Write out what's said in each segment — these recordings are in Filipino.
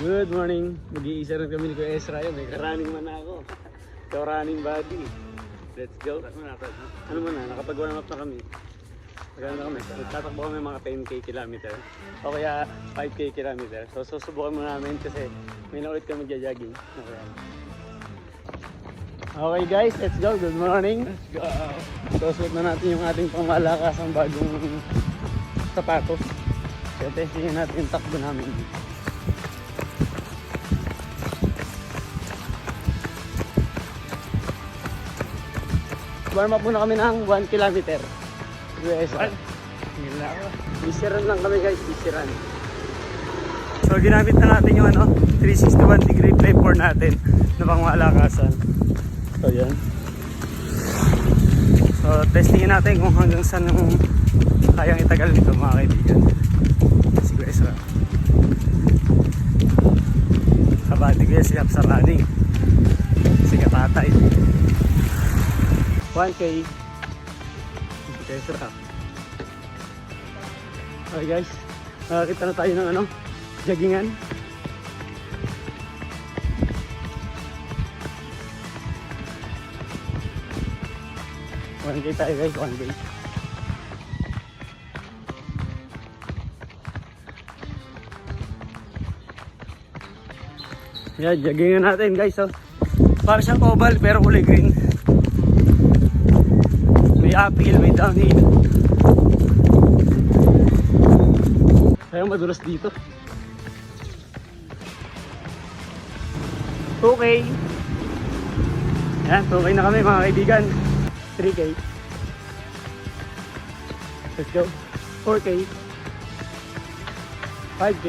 Good morning. Mag-iisa rin kami ni Kuya Ezra yun. May karaning man ako. Ikaw running body. Let's go. Ano man na, nakapag-warm up na kami. Magano na kami. Tatakbo kami mga 10k kilometer. O kaya 5k kilometer. So susubukan muna namin kasi may naulit kami magja-jogging. Okay. Okay guys, let's go. Good morning. Let's go. So suot na natin yung ating pangmalakasang bagong sapatos. So testingin natin yung takbo namin. Warm up muna kami ng 1 kilometer. US. Bisiran lang kami guys, bisiran. So ginamit na natin yung ano, 361 degree flame pour natin na pangmalakasan. So yan. So testingin natin kung hanggang saan yung kayang itagal nito mga kaibigan. Sige Ezra. Kabati ko yan siya sa running. Sige tatay. 1K. Sige Ezra. Okay guys, nakakita na tayo ng ano, joggingan. One K tayo guys, one K. Yan, joggingan natin guys. Oh. Para siyang oval pero kulay green. May uphill, may downhill. Kaya madulas dito. Okay. Yan, okay na kami mga kaibigan. 3K. Let's go. 4K. 5K.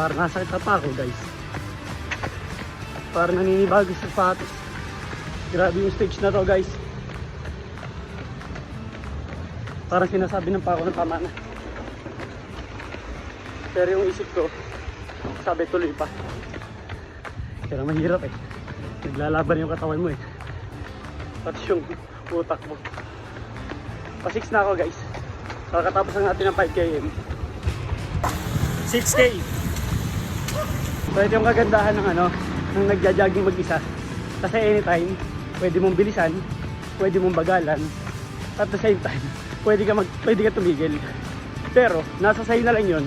Para nasa pa ako guys. Para naninibago sa sapatos. Grabe yung stage na to guys. Parang sinasabi ng pa ako ng tama na. Pero yung isip ko, sabi tuloy pa. Kaya mahirap eh. Naglalaban yung katawan mo eh. Pati yung utak mo. Pa 6 na ako guys. Kakatapos lang natin ng 5 km. 6k! So ito yung kagandahan ng ano, ng nagja-jogging mag-isa. Kasi anytime, pwede mong bilisan, pwede mong bagalan, at the same time, pwede ka, mag, pwede ka tumigil. Pero, nasa sa'yo na lang yun,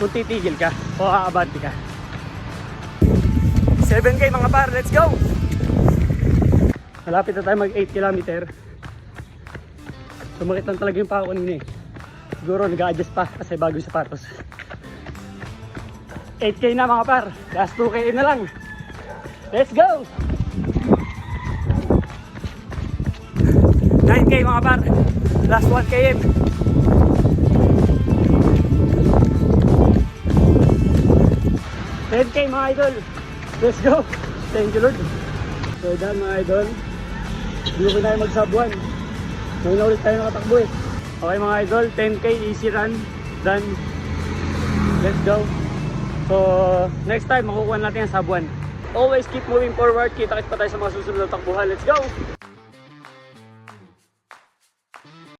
kung titigil ka o aabante ka. 7k mga par, let's go! Malapit na tayo mag 8 kilometer. Sumakit lang talaga yung pako kanina eh. Siguro nag-adjust pa kasi bago yung sapatos. 8k na mga par, last 2k na lang. Let's go! 9k mga par, last 1 km. 10k mga idol. Let's go. Thank you Lord. So done mga idol. Hindi ko na magsabuan. Ngayon na ulit tayo nakatakbo eh. Okay mga idol, 10k easy run. Done. Let's go. So next time makukuha natin ang sabuan. Always keep moving forward. Kita-kit pa tayo sa mga susunod na takbuhan. Let's go!